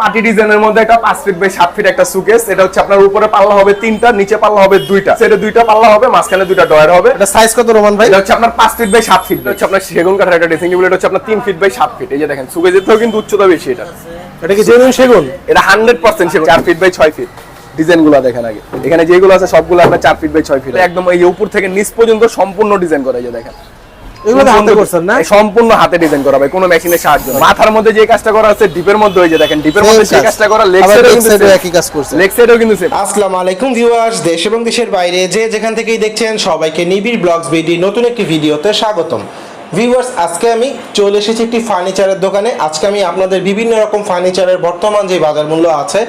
Party ডিজাইনের মধ্যে একটা পাঁচ ফিট বাই সাত ফিট একটা সুকেস এটা হচ্ছে আপনার উপরে পাল্লা হবে তিনটা নিচে পাল্লা হবে দুইটা। সেটা দুইটা পাল্লা হবে মাঝখানে দুইটা ডয়ার হবে। এটা সাইজ কত রোমান ভাই? এটা হচ্ছে আপনার পাঁচ ফিট বাই সাত ফিট হচ্ছে আপনার সেগুন কাঠের একটা ড্রেসিং টেবিল এটা হচ্ছে আপনার তিন ফিট বাই সাত ফিট এই যে দেখেন সুকেজের থেকেও কিন্তু উচ্চতা বেশি এটা। এটা কি জেনুইন সেগুন? এটা হান্ড্রেড পার্সেন্ট সেগুন। চার ফিট বাই ছয় ফিট ডিজাইনগুলো দেখেন আগে। এখানে যেগুলো আছে সবগুলো আপনার চার ফিট বাই ছয় ফিট একদম এই উপর থেকে নিচ পর্যন্ত সম্পূর্ণ ডিজাইন করা যে দেখেন। এগুলো হাতে করছেন না? সম্পূর্ণ হাতে ডিজাইন করা ভাই কোনো মেশিনের সাহায্য না। মাথার মধ্যে যে কাজটা করা আছে ডিপের মধ্যে ওই যে দেখেন ডিপের মধ্যে সেই কাজটা করা লেগ সাইডেও কিন্তু একই কাজ করছে। লেগ সাইডেও কিন্তু সেম আসসালামু আলাইকুম ভিউয়ার্স দেশ এবং দেশের বাইরে যে যেখান থেকেই দেখছেন সবাইকে নিবিড় ব্লগস বিডি নতুন একটি ভিডিওতে স্বাগতম। ভিউয়ার্স আজকে আমি চলে এসেছি একটি ফার্নিচারের দোকানে। আজকে আমি আপনাদের বিভিন্ন রকম ফার্নিচারের বর্তমান যে বাজার মূল্য আছে,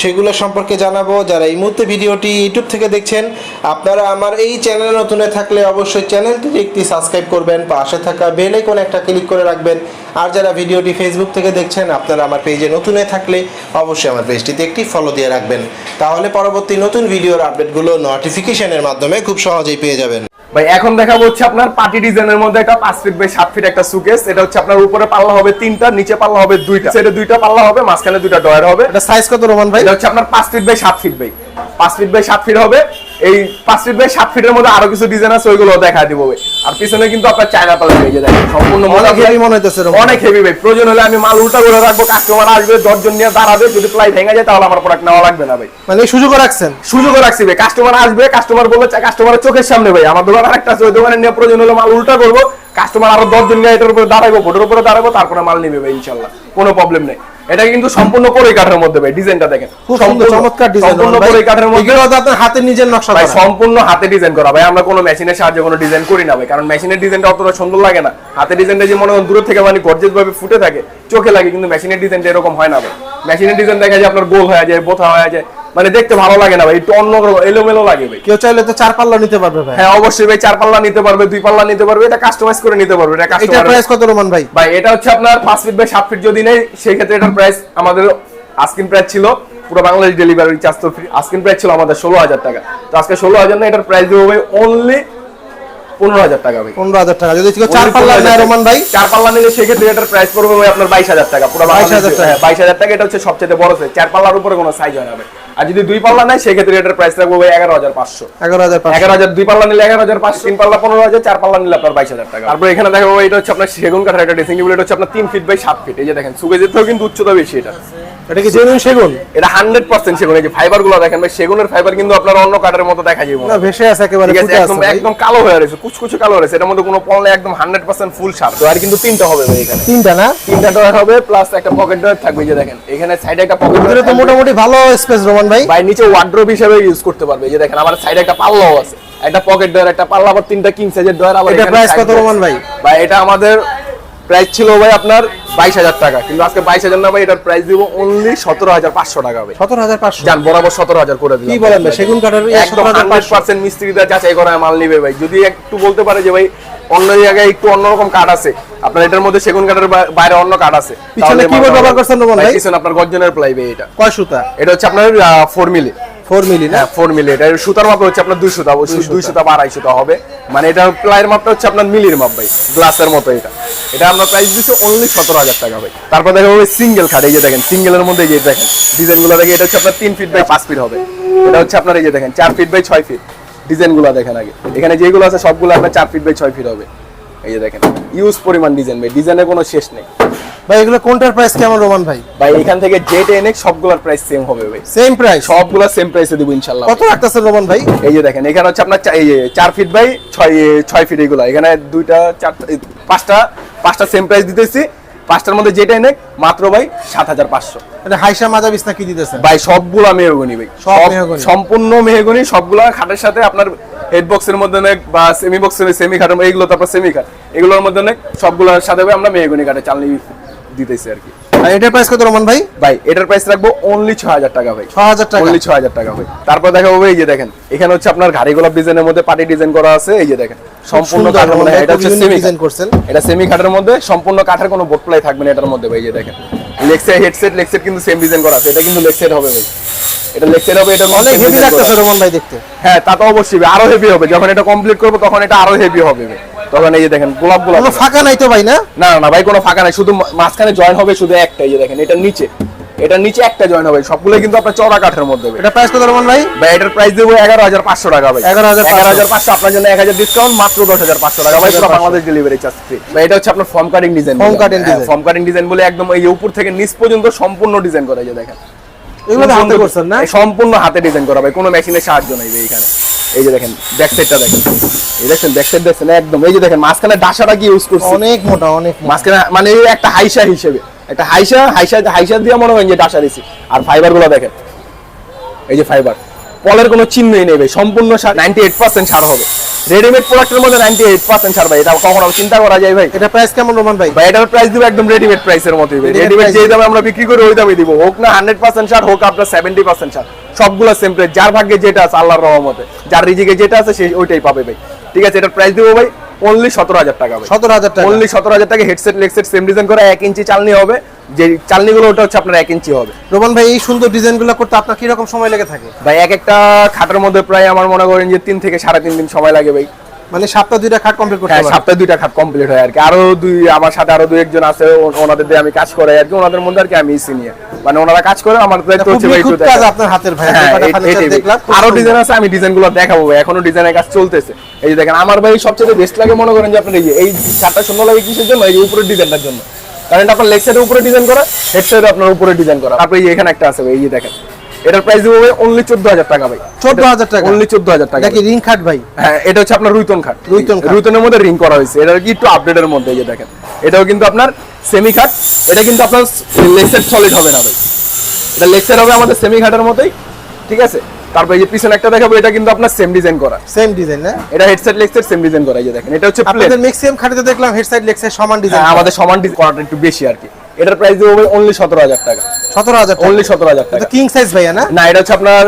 সেগুলো সম্পর্কে জানাব। যারা এই মুহূর্তে ভিডিওটি ইউটিউব থেকে দেখছেন, আপনারা আমার এই চ্যানেলে নতুন থাকলে অবশ্যই চ্যানেলটি একটি সাবস্ক্রাইব করবেন, পাশে থাকা বেল আইকনে একটা ক্লিক করে রাখবেন। আর যারা ভিডিওটি ফেসবুক থেকে দেখছেন, আপনারা আমার পেজে নতুন থাকলে অবশ্যই আমার পেজটিতে একটি ফলো দিয়ে রাখবেন। তাহলে পরবর্তী নতুন ভিডিওর আপডেটগুলো নোটিফিকেশনের মাধ্যমে খুব সহজেই পেয়ে যাবেন। ভাই এখন দেখাবো হচ্ছে আপনার পার্টি ডিজাইনের মধ্যে একটা পাঁচ ফিট বাই সাত ফিট একটা সুকেস এটা হচ্ছে আপনার উপরে পাল্লা হবে তিনটা নিচে পাল্লা হবে দুইটা। সেটা দুইটা পাল্লা হবে মাঝখানে দুইটা ডয়ার হবে। এটা সাইজ কত রোমান ভাই? এটা হচ্ছে আপনার পাঁচ ফিট বাই সাত ফিট ভাই। পাঁচ ফিট বাই সাত ফিট হবে। এই পাঁচ ফিট বাই সাত ফিটের মধ্যে আরও কিছু ডিজাইন আছে ওইগুলো দেখা দিব আর পিছনে কিন্তু আপনার চায়না পাল্লা হয়ে যায় সম্পূর্ণ অনেক হেভি মনে হইতেছে অনেক হেভি ভাই। প্রয়োজন হলে আমি মাল উল্টা করে রাখব কাস্টমার আসবে দশজন নিয়ে দাঁড়াবে যদি প্লাই ভেঙে যায় তাহলে আমার প্রোডাক্ট নেওয়া লাগবে না ভাই। মানে সুযোগ রাখছেন? সুযোগও রাখছি ভাই। কাস্টমার আসবে কাস্টমার বলবে কাস্টমারের চোখের সামনে ভাই আমার দোকান আরেকটা আছে ওই দোকানে নিয়ে প্রয়োজন হলে মাল উল্টা করব। কাস্টমার আরও দশজন নিয়ে এটার উপরে দাঁড়াবো বোর্ডের উপরে দাঁড়াবো তারপরে মাল নিবে ভাই ইনশাল্লাহ। কোনো প্রবলেম নেই। এটা কিন্তু সম্পূর্ণ করে কাঠের মধ্যে ভাই ডিজাইনটা দেখেন। খুব সুন্দর চমৎকার ডিজাইন সম্পূর্ণ করে কাঠের মধ্যে এগুলো আপনার হাতে নিজের নকশা ভাই সম্পূর্ণ হাতে ডিজাইন করা। ভাই আমরা কোনো মেশিনের সাহায্যে কোনো ডিজাইন করি না ভাই কারণ মেশিনের ডিজাইনটা অতটা সুন্দর লাগে না। হাতে ডিজাইনটা যে মনে হয় দূর থেকে মানে গর্জেস ভাবে ফুটে থাকে চোখে লাগে কিন্তু মেশিনের ডিজাইনটা এরকম হয় না ভাই। মেশিনের ডিজাইন দেখা যায় আপনার গোল হয়ে যায় বোথা হয়ে যায়। মানে দেখতে ভালো লাগে না ভাই একটু অন্য এলোমেলো লাগে ভাই। কেউ চাইলে তো চার পাল্লা নিতে পারবে ভাই। হ্যাঁ অবশ্যই ভাই চার পাল্লা নিতে পারবে দুই পাল্লা নিতে পারবে এটা কাস্টমাইজ করে নিতে পারবে এটা এটা প্রাইস কত রোমান ভাই? ভাই এটা হচ্ছে আপনার পাঁচ ফিট বাই সাত ফিট যদি নেই সেই ক্ষেত্রে এটার প্রাইস আমাদের আস্কিন প্রাইস ছিল পুরো বাংলাদেশ ডেলিভারি চার্জ তো ফ্রি আস্কিন প্রাইস ছিল আমাদের ষোলো হাজার টাকা। তো আজকে ষোলো হাজার না এটার প্রাইস দেবো ভাই অনলি পনেরো হাজার টাকা ভাই। পনেরো হাজার টাকা। যদি চার পাল্লা নেয় রোমান ভাই? চার পাল্লা নিলে সেক্ষেত্রে এটার প্রাইস পড়বে ভাই আপনার বাইশ হাজার টাকা পুরো 22,000 টাকা। বাইশ হাজার টাকা এটা হচ্ছে সবচেয়ে বড় সাইজ চার পাল্লার উপরে কোনো সাইজ হয় না ভাই। আর যদি দুই পাল্লা নেয় সেক্ষেত্রে এটার প্রাইস থাকব ভাই এগারো হাজার পাঁচশো। এগারো হাজার। এগারো হাজার দুই পাল্লা নিলে এগারো হাজার পাঁচশো। তিন পাল্লা পনেরো হাজার চার পাল্লা নিলে আপনার বাইশ হাজার টাকা। তারপর এখানে দেখো এটা হচ্ছে আপনার সেগুন কাঠের একটা ড্রেসিং টেবিল এটা হচ্ছে আপনার তিন ফিট বাই সাত ফিট এই যে দেখেন সুগেজের যেতেও কিন্তু উচ্চতা বেশি এটা। এটা কি জেনুইন সেগুন? এটা হান্ড্রেড পার্সেন্ট সেগুন। এই যে ফাইবারগুলো দেখেন ভাই সেগুনের ফাইবার কিন্তু আপনার অন্য কাঠের মতো দেখা যাবে না ভেসে আছে একেবারে ফুটে আছে একদম কালো হয়ে রয়েছে কুচকুচে কালো রয়েছে। এটার মধ্যে কোনো পল নেই একদম হান্ড্রেড পার্সেন্ট ফুল সার তো আর কিন্তু তিনটা হবে ভাই এখানে। তিনটা না? তিনটা ডয়ার হবে প্লাস একটা পকেট ডয়ার থাকবে যে দেখেন। এখানে সাইডে একটা পকেট ভিতরে তো মোটামুটি ভালো স্পেস রোমান ভাই। ভাই নিচে ওয়ার্ড্রোব হিসেবে ইউজ করতে পারবে। এই যে দেখেন আমার সাইডে একটা পাল্লাও আছে। একটা পকেট ডয়ার একটা পাল্লা আবার তিনটা কিং সাইজের ডয়ার আবার এটা side কত রোমান ভাই? ভাই এটা আমাদের প্রাইস ছিল ভাই আপনার বাইশ হাজার টাকা। কিন্তু আজকে বাইশ হাজার না ভাই এটার প্রাইস দিব অনলি সতেরো হাজার পাঁচশো টাকা ভাই। সতেরো হাজার পাঁচশো? যান বরাবর সতেরো হাজার করে দিলাম। কি বলেন ভাই সেগুন কাঠের একদম 17,500 হান্ড্রেড পার্সেন্ট মিস্ত্রিরা যাচাই করা মাল নিবে ভাই। যদি একটু বলতে পারে যে ভাই অন্য জায়গায় একটু অন্যরকম কাঠ আছে আপনার এটার মধ্যে সেগুন কাঠের বাইরে অন্য কাঠ আছে পিছনে তাহলে keyboard ব্যবহার করছেন ভাই? আপনার গর্জনের প্লাই ভাই এটা। কয় সুতা? এটা হচ্ছে আপনার ফোর মিলি ফোর মিলি না? হ্যাঁ ফোর মিলি এটা সুতার মাপ হচ্ছে আপনার দুই সুতা। দুই সুতা। বা আড়াই সুতা হবে। মানে এটা প্লাইয়ের মাপটা হচ্ছে আপনার মিলির মাপ ভাই। গ্লাসের মতো এটা। এটা আমরা প্রাইস দিচ্ছি অনলি সতেরো হাজার টাকা ভাই। তারপর দেখা যাবে সিঙ্গেল খাট এই যে দেখেন সিঙ্গেলের মধ্যে এই যে দেখেন ডিজাইনগুলো দেখে এটা হচ্ছে আপনার তিন ফিট বাই পাঁচ ফিট হবে। এটা হচ্ছে আপনার এই যে দেখেন চার ফিট বাই ছয় ফিট ডিজাইনগুলো দেখেন আগে। এখানে যেগুলো আছে সবগুলো আপনার চার ফিট বাই ছয় ফিট হবে। এই যে দেখেন ইউজ পরিমাণ ডিজাইন ভাই। ডিজাইনের কোনো শেষ নেই। ভাই এগুলো কোনটার প্রাইস কেমন রোমান ভাই? ভাই এখান থেকে জেট এনে সবগুলোর প্রাইস সেম হবে ভাই। সেম প্রাইস সবগুলা সেম প্রাইসে দিব ইনশাল্লাহ। কত রাখতেছেন রোমান ভাই? এই যে দেখেন এখানে হচ্ছে আপনার এই যে চার ফিট বাই ছয় ছয় ফিট এগুলো। এখানে দুইটা চারটা পাঁচটা পাঁচটা সেম প্রাইস দিতেছি। পাঁচটার মধ্যে যেটা এনে মাত্র ভাই সাত হাজার পাঁচশো। হাইসা মাজা বিছনা কি দিতেছেন? ভাই সবগুলা মেহগনি ভাই। সব সব মেহগনি। সম্পূর্ণ মেহগনি সবগুলা খাটের সাথে আপনার হেড বক্সের মধ্যে নেক বা সেমি বক্সের সেমি খাট এইগুলো তারপর সেমি খাট এগুলোর মধ্যে নেক সবগুলোর সাথে আমরা মেহগনি কাঠে চালনি দিতেছি আর কি। আর এটার প্রাইস কত রোমান ভাই? ভাই এটার প্রাইস রাখব অনলি ছয় হাজার টাকা ভাই। ছ হাজার টাকা। অনলি ছয় হাজার টাকা ভাই। তারপর দেখা হবে এই যে দেখেন এখানে হচ্ছে আপনার ঘাড়ি গোলাপ ডিজাইনের মধ্যে ডিজাইন করা আছে এই যে দেখেন সম্পূর্ণ কাঠের মধ্যে এটা হচ্ছে সেমি design করছেন। এটা সেমি কাঠের মধ্যে সম্পূর্ণ কাঠের কোনো বোট প্লাই থাকবে না এটার মধ্যে ভাই এই যে দেখেন। লেক্সে হেডসেট লেক্সেট কিন্তু সেম ডিজাইন করা আছে এটা কিন্তু লেক্সেট হবে ভাই। এটা লেক্সেট হবে এটা অনেক হেভি লাগতেছে রোমান ভাই দেখতে। হ্যাঁ তা তো অবশ্যই আরও হেভি হবে যখন এটা কমপ্লিট করব তখন এটা আরও হেভি হবে ভাই। তখন এই যে দেখেন গোলাপ গোলাপ কোনো ফাঁকা নাই তো ভাই না? না না ভাই কোনো ফাঁকা নাই। শুধু মাঝখানে জয়েন হবে শুধু একটা এই যে দেখেন এটা নিচে। এটা নিচে একটা জয়েন্ট হবে। সবগুলো কিন্তু আপনার চড়া কাঠের মধ্যে এটা প্রাইস কত ভাই? ভাই এটার প্রাইস দেবো এগারো হাজার পাঁচশো টাকা ভাই। 11,500 এগারো হাজার পাঁচশো আপনার জন্য এক হাজার ডিসকাউন্ট মাত্র দশ হাজার পাঁচশো টাকা ভাই। পুরো 10,500 বাংলাদেশ ডেলিভারি চার্জ ফ্রি ভাই এটা হচ্ছে আপনার foam cutting design Foam cutting design। Foam cutting design বলে একদম এই উপর থেকে নিচ পর্যন্ত সম্পূর্ণ ডিজাইন করা যায় দেখেন। এগুলো হাতে করছেন না? সম্পূর্ণ হাতে ডিজাইন করা ভাই কোনো মেশিনের সাহায্য নাই ভাই এখানে। এই যে দেখেন ব্যাক সাইডটা দেখেন। এই দেখেন ব্যাক সাইড দেখেন একদম। এই যে দেখেন মাঝখানে ডাসাটা কি ইউজ করছে? অনেক মোটা অনেক। মাঝখানে মানে একটা হাইসা হিসেবে। একটা হাইসা হাইসা হাইসা দিয়ে মনে হয় যে ডাসা দিছি। আর ফাইবারগুলো দেখেন। এই যে ফাইবার পলের কোনো চিহ্নই নেই ভাই সম্পূর্ণ নাইনটি এইট পার্সেন্ট সার হবে। রেডিমেড প্রোডাক্টের মধ্যে নাইনটি এইট পার্সেন্ট ছাড় ভাই এটা কখনো চিন্তা করা যায় ভাই। এটা প্রাইস কেমন রোমান ভাই? ভাই এটার প্রাইস দিব একদম রেডিমেড প্রাইসের মতোই ভাই। রেডিমেড যেই যে দামে আমরা বিক্রি করি ওই দামে দিব। হোক না হান্ড্রেড পার্সেন্ট ছাড় হোক আপনার সেভেন্টি পার্সেন্ট ছাড় সবগুলো সেম প্রাইস যার ভাগ্যে যেটা আছে আল্লাহর রহমতে। যার রিজিকে যেটা আছে সেই ওইটাই পাবে ভাই। ঠিক আছে এটার প্রাইস দিব ভাই। অনলি সতেরো হাজার টাকা সতেরো হাজার টাকা। অনলি সতেরো হাজার টাকা হেডসেট লেগসেট সেম ডিজাইন করে এক ইঞ্চি চালনি হবে। যে চালনিগুলো ওটা হচ্ছে আপনার এক ইঞ্চি হবে। রোমান ভাই এই সুন্দর ডিজাইনগুলো করতে আপনার কীরকম সময় লেগে থাকে? ভাই এক একটা খাটের মধ্যে প্রায় আমার মনে করেন যে তিন থেকে সাড়ে তিন দিন সময় লাগে ভাই। মানে সপ্তাহ দুইটা খাট কমপ্লিট করতে হ্যাঁ পারবেন দুইটা খাট কমপ্লিট হয় আর কি। আরও দুই আমার সাথে আরও দুই একজন আছে ওনাদের দিয়ে আমি কাজ করে আর কি। ওনাদের মধ্যে আর কি আমি সিনিয়র মানে ওনারা কাজ করে আমার দায়িত্ব হচ্ছে ভাই নিখুঁত কাজ আপনার হাতের ভাই হ্যাঁ। দেখলাম আরও ডিজাইন আছে আমি ডিজাইনগুলো দেখাবো ভাই। এখনও ডিজাইনের কাজ চলতেছে। এই যে দেখেন আমার ভাই সবচেয়ে বেস্ট লাগে মনে করেন যে আপনার এই এই চারটা সুন্দর লাগে কিসের জন্য? এই যে উপরের ডিজাইনটার জন্য। কারণ এটা আপনার লেগ সাইডের উপরে ডিজাইন করা হেড সাইডে আপনার উপরে ডিজাইন করা। তারপরে এখানে একটা আছে ভাই এই যে দেখেন। এটার প্রাইস দেবো ভাই অনলি চোদ্দ হাজার টাকা ভাই। 14,000 টাকা? অনলি চোদ্দ হাজার টাকা এটা কি রিং খাট ভাই? হ্যাঁ এটা হচ্ছে আপনার রুইতন খাট রুইতন রুইতনের মধ্যে রিং করা হয়েছে। এটা কি একটু আপডেটের মধ্যে যে দেখেন। এটাও কিন্তু আপনার সেমি খাট এটা কিন্তু আপনার লেক্সের সলিড হবে না ভাই। এটা লেক্সের হবে আমাদের সেমি খাটের মতোই। ঠিক আছে? তারপর এই যে পিছনে একটা দেখাবো এটা কিন্তু আপনার সেম ডিজাইন করা। সেম ডিজাইন না? এটা হেডসেট লেক্সের সেম ডিজাইন করা। এই যে দেখেন এটা হচ্ছে আপনাদের ম্যাক্সিমাম খাটে দেখলাম হেড সাইড লেগ সমান ডিজাইন আমাদের সমান ডিজাইন করাটা একটু বেশি আর কি। এটার প্রাইস দেবো ভাই অনলি সতেরো হাজার টাকা। সতেরো হাজার অনলি সতেরো হাজার টাকা। কিং সাইজ ভাইয়া না? না এটা হচ্ছে আপনার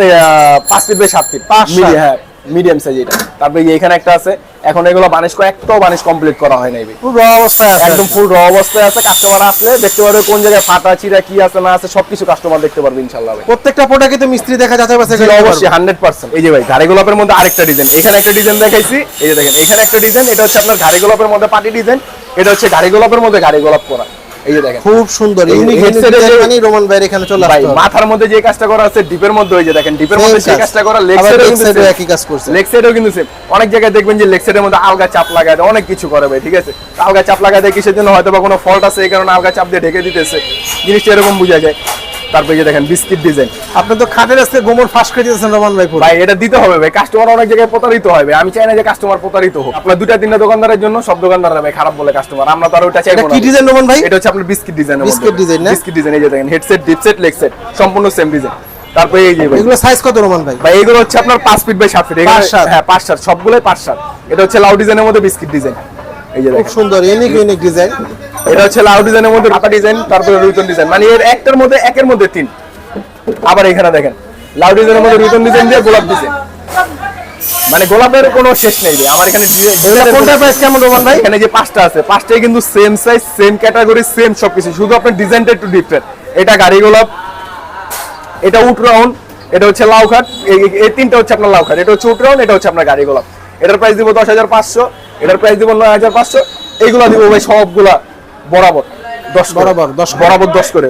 পাঁচ ফিট বাই সাত ফিট পাঁচ। হ্যাঁ মিডিয়াম সাইজ এটা। তারপরে এখানে একটা আছে। এখন এগুলো বানিশ করে একটাও বানিশ কমপ্লিট করা হয় নাই। পুরো raw অবস্থায় আছে। একদম ফুল র অবস্থায় আছে। কাস্টমার আসলে দেখতে পারবে কোন জায়গায় ফাটা চিরা কি আছে না আছে সবকিছু কাস্টমার দেখতে পারবে ইনশাল্লাহ ভাই। প্রত্যেকটা প্রোডাক্টে তো মিস্ত্রি দেখা যাচ্ছে বাসে জি, অবশ্যই হান্ড্রেড পার্সেন্ট এই যে ভাই ঘাড়ি গোলাপের মধ্যে আরেকটা ডিজাইন এখানে একটা ডিজাইন দেখাইছি। এই যে দেখেন এখানে একটা ডিজাইন এটা হচ্ছে আপনার ঘাড়ি গোলাপের মধ্যে পাটি ডিজাইন এটা হচ্ছে ঘাড়ি গোলাপের মধ্যে ঘাড়ি গোলাপ করা। এই যে দেখেন। খুব সুন্দর ইউনিক headset এর যে- মানে রোমান ভাইয়ের এখানে চলে ভাই মাথার মধ্যে যে কাজটা করা আছে ডিপের মধ্যে ওই যে দেখেন ডিপের মধ্যে সেই কাজটা করা লেগ আবার কিন্তু side একই কাজ করছে। লেগ সাইডেও কিন্তু সেম অনেক জায়গায় দেখবেন যে লেগ মধ্যে আলগা চাপ লাগায় দেয় অনেক কিছু করে ভাই ঠিক আছে? আলগা চাপ লাগায় দেয় কিসের জন্য হয়তো বা কোনো ফল্ট আছে এই কারণে আলগা চাপ দিয়ে ঢেকে দিতেছে। জিনিসটা এরকম বুঝা যায়। তারপরে যে দেখেন বিস্কিট ডিজাইন। আপনি তো খাটের আজকে গোমর ফাঁস করে দিয়েছেন রোমান ভাই ভাই এটা দিতে হবে ভাই কাস্টমার অনেক জায়গায় প্রতারিত ভাই। আমি চাই না যে কাস্টমার প্রতারিত হোক। আপনার তিনটা দোকানদারের জন্য সব দোকানদাররা ভাই খারাপ বলে কাস্টমার আমরা তো আর ওটা চাইব না কি ডিজাইন রোমান ভাই? এটা হচ্ছে আপনার বিস্কিট ডিজাইন Biscuit design না? বিস্কিট ডিজাইন এই যে দেখেন হেডসেট ডিপসেট লেগ সেট সম্পূর্ণ সেম ডিজাইন তারপরে এই যে ভাই। এগুলো সাইজ কত রোমান ভাই? ভাই এগুলো হচ্ছে আপনার পাঁচ ফিট বাই সাত ফিট সাত। হ্যাঁ পাঁচ সাত সবগুলোই পাঁচ সাত। এটা হচ্ছে লাউ ডিজাইনের মধ্যে বিস্কিট ডিজাইন এই যে খুব সুন্দর ইউনিক ইউনিক ডিজাইন এটা হচ্ছে লাউ ডিজাইনের মধ্যে ডিজাইন তারপরে রুইতন ডিজাইন। মানে এর একটার মধ্যে একের মধ্যে তিন। আবার এখানে দেখেন লাউ ডিজাইনের মধ্যে রুইতন ডিজাইন দিয়ে গোলাপ ডিজাইন মানে গোলাপের কোনো শেষ নেই আমার এখানে কোনটা প্রাইস কেমন রোমান ভাই? এখানে যে পাঁচটা আছে পাঁচটাই কিন্তু same size same category same সবকিছু। শুধু আপনার ডিজাইনটা একটু ডিফারেন্ট এটা গাড়ি গোলাপ এটা উট রাউন্ড এটা হচ্ছে লাউ খাট। এই- তিনটা হচ্ছে আপনার লাউ খাট। এটা হচ্ছে উট রাউন্ড এটা হচ্ছে আপনার গাড়ি গোলাপ। এটার প্রাইস দিব দশ হাজার পাঁচশো এটার প্রাইস দিব নয় হাজার পাঁচশো। এইগুলা দিব ভাই সবগুলা। বরাবর দশ বরাবর, দশ বরাবর দশ করে।